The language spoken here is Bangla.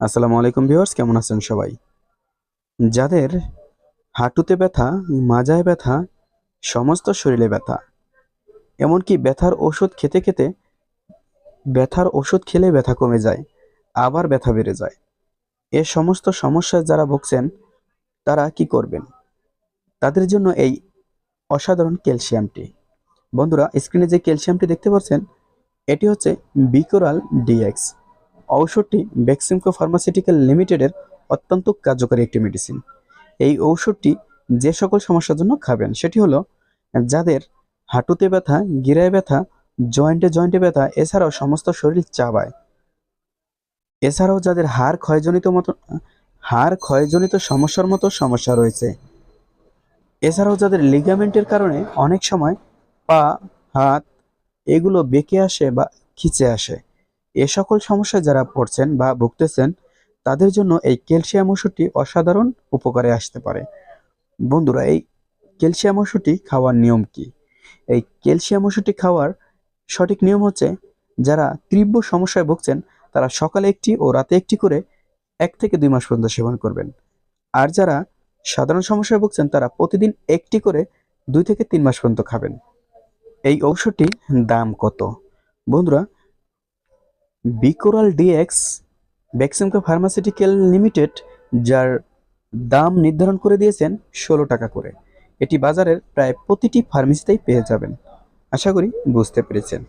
আসসালামু আলাইকুম ভিউয়ার্স, কেমন আছেন সবাই? যাদের হাঁটুতে ব্যথা, মাজায় ব্যথা, সমস্ত শরীরে ব্যথা, এমনকি ব্যথার ওষুধ খেতে খেতে, ব্যথার ওষুধ খেলে ব্যথা কমে যায়, আবার ব্যথা বেড়ে যায়। এ সমস্ত সমস্যায় যারা ভুগছেন, তারা কি করবেন? তাদের জন্য এই অসাধারণ ক্যালসিয়ামটি। বন্ধুরা, স্ক্রিনে যে ক্যালসিয়ামটি দেখতে পাচ্ছেন, এটি হচ্ছে বিকোরাল ডিএক্স। ঔষধটি বেক্সিমকো ফার্মাসিউটিক্যাল লিমিটেডের অত্যন্ত কার্যকরী একটি মেডিসিন এই ঔষধটি যে সকল সমস্যার জন্য খাবেন, সেটি হলো যাদের হাঁটুতে ব্যথা, গিরায় ব্যথা জয়েন্টে জয়েন্টে ব্যথা, এছাড়াও সমস্ত শরীর চাবায়। এছাড়াও যাদের হাড় ক্ষয়জনিত মতো, হাড় ক্ষয়জনিত সমস্যার মতো সমস্যা রয়েছে। এছাড়াও যাদের লিগামেন্টের কারণে অনেক সময় পা, হাত এগুলো বেঁকে আসে বা খিচে আসে। এ সকল সমস্যায় যারা পড়ছেন বা ভুগতেছেন, তাদের জন্য এই ক্যালসিয়াম ওষুধটি অসাধারণ উপকারে আসতে পারে। বন্ধুরা, এই ক্যালসিয়াম ওষুধটি খাওয়ার নিয়ম কি? এই ক্যালসিয়াম ওষুধটি খাওয়ার সঠিক নিয়ম হচ্ছে, যারা তীব্র সমস্যায় ভুগছেন, তারা সকালে একটি ও রাতে একটি করে এক থেকে দুই মাস পর্যন্ত সেবন করবেন। আর যারা সাধারণ সমস্যায় ভুগছেন, তারা প্রতিদিন একটি করে দুই থেকে তিন মাস পর্যন্ত খাবেন। এই ঔষধটির দাম কত? বন্ধুরা Bicoral DX Beximco pharmaceutical limited, যার দাম নির্ধারণ করে দিয়েছেন ষোলো টাকা করে। এটি বাজারের প্রায় প্রতিটি ফার্মেসিতেই পেয়ে যাবেন। আশা করি বুঝতে পেরেছেন।